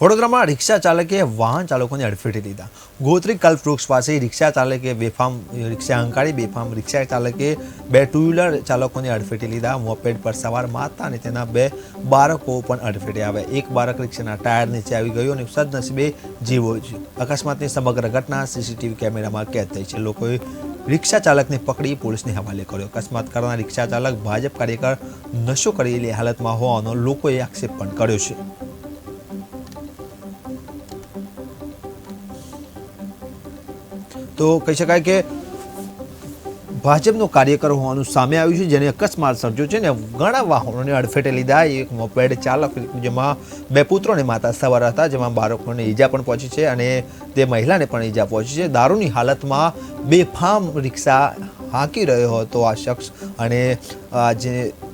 વડોદરામાં રિક્ષા ચાલકે વાહન ચાલકોને અડફેટે લીધા ગોત્રી કલ્પવૃક્ષ પાસે રિક્ષા ચાલકે બેફામ, રિક્ષા હંકારી બેફામ રિક્ષા ચાલકે બે ટુ વ્હીલર ચાલકોને અડફેટે લીધા. મોપેડ પર સવાર માતા અને તેના બે બાળકો પણ અડફેટે આવ્યા. એક બાળક રિક્ષાના ટાયર નીચે આવી ગયો અને સદનસીબે જીવો છે અકસ્માતની સમગ્ર ઘટના સીસીટીવી કેમેરામાં કેદ થઈ છે. લોકોએ રિક્ષા ચાલકને પકડી પોલીસને હવાલે કર્યો. અકસ્માત કરનાર રિક્ષા ચાલક ભાજપ કાર્યકર નશો કરેલી હાલતમાં હોવાનો લોકોએ આક્ષેપ પણ કર્યો છે. તો કહી શકાય કે ભાજપનો કાર્યકર હોવાનું સામે આવ્યું છે, જેને અકસ્માત સર્જો છે ને ઘણા વાહનોને અડફેટે લીધા. એક મોપેડ ચાલક, જેમાં બે પુત્રો અને માતા સવાર હતા, જેમાં બાળકોને ઈજા પણ પહોંચી છે અને તે મહિલાને પણ ઈજા પહોંચી છે. દારૂની હાલતમાં બેફામ રિક્ષા હાંકી રહ્યો હતો આ શખ્સ અને જે,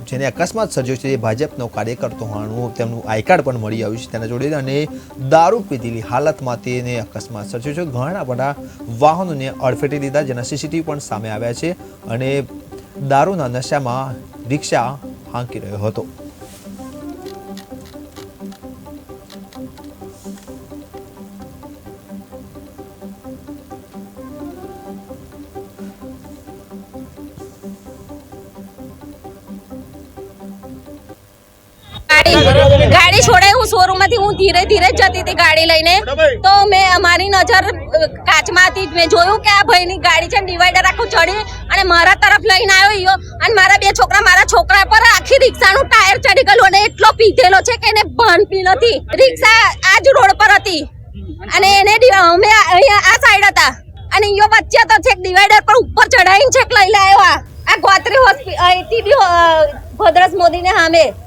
જેને અકસ્માત સર્જ્યો છે, એ ભાજપનો કાર્યકર તો હોવાનું તેમનું આઈ કાર્ડ પણ મળી આવ્યું છે તેના જોડે અને દારૂ પીધેલી હાલતમાં તેને અકસ્માત સર્જ્યો છે. ઘણા બધા વાહનોને અડફેટી લીધા જેના સીસીટીવી પણ સામે આવ્યા છે અને દારૂના નશામાં રિક્ષા હાંકી રહ્યો હતો. ગાડી ગાડી છોડે હું શોરૂમમાંથી હું ધીરે ધીરે જતી હતી ગાડી લઈને. તો મેં અમારી નજર કાચમાં હતી મેં જોયું કે આ ભાઈની ગાડી છે ડિવાઈડર આખું ચડી અને મારા તરફ લઈને આવ્યો ઈયો. અને મારા બે છોકરા મારા છોકરા પર આખી રિક્ષાનું ટાયર ચડી ગયેલું અને એટલો પીધેલો છે કે એને ભાન પી નથી. રિક્ષા આ જ રોડ પર હતી. અને એને અમે અહીંયા આ સાઈડ હતા. અને ઈયો વચ્ચે તો છેક ડિવાઈડર પર ઉપર ચડાવીને છેક લઈ લાવ્યા આ ગોત્રી હોસ્પિટલ ભદ્રસ મોદીને સામે.